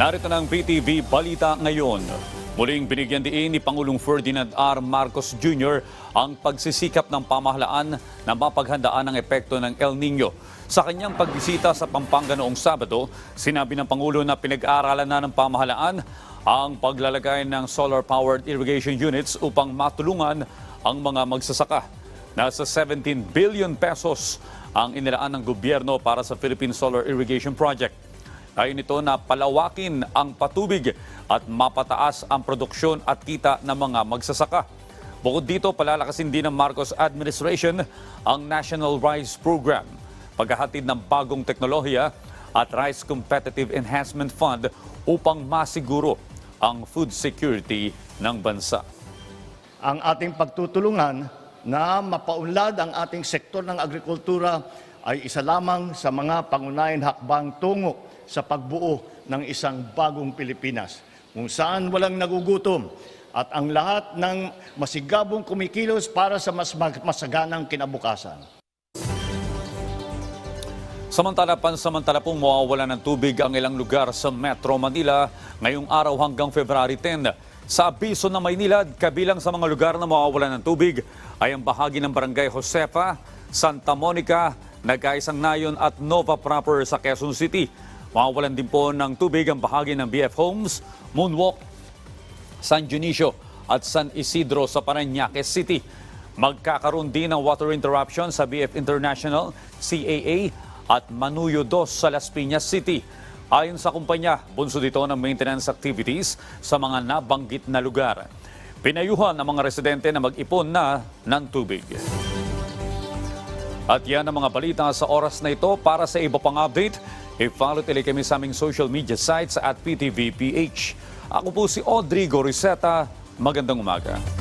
Narito ng BTV Balita ngayon. Muling binigyan diin ni Pangulong Ferdinand R. Marcos Jr. ang pagsisikap ng pamahalaan na mapaghandaan ang epekto ng El Nino. Sa kanyang pagbisita sa Pampanga noong Sabado, sinabi ng Pangulo na pinag-aaralan na ng pamahalaan ang paglalagay ng solar-powered irrigation units upang matulungan ang mga magsasaka. Nasa 17 billion pesos ang inilaan ng gobyerno para sa Philippine Solar Irrigation Project. Ayon nito na palawakin ang patubig at mapataas ang produksyon at kita ng mga magsasaka. Bukod dito, palalakasin din ng Marcos administration ang National Rice Program, paghahatid ng bagong teknolohiya at Rice Competitive Enhancement Fund upang masiguro ang food security ng bansa. ang ating pagtutulungan na mapaunlad ang ating sektor ng agrikultura ay isa lamang sa mga pangunahing hakbang tungo sa pagbuo ng isang bagong Pilipinas kung saan walang nagugutom at ang lahat ng masigabong kumikilos para sa mas masaganang kinabukasan. Samantala, pansamantala pong mawawala ng tubig ang ilang lugar sa Metro Manila ngayong araw hanggang February 10. Sa abiso ng Maynilad, kabilang sa mga lugar na mawawala ng tubig ay ang bahagi ng Barangay Josefa, Santa Monica, Nagaisang Nayon at Nova Proper sa Quezon City. Mawawalan din po ng tubig ang bahagi ng BF Homes, Moonwalk, San Dionisio at San Isidro sa Parañaque City. Magkakaroon din ng water interruption sa BF International, CAA at Manuyo 2 sa Las Piñas City. Ayon sa kumpanya, bunso dito ng maintenance activities sa mga nabanggit na lugar. Pinayuhan ang mga residente na mag-ipon na ng tubig. At yan ang mga balita sa oras na ito. Para sa iba pang update, i-follow tili kami sa aming social media sites at PTVPH. Ako po si Audrey Goriseta. Magandang umaga.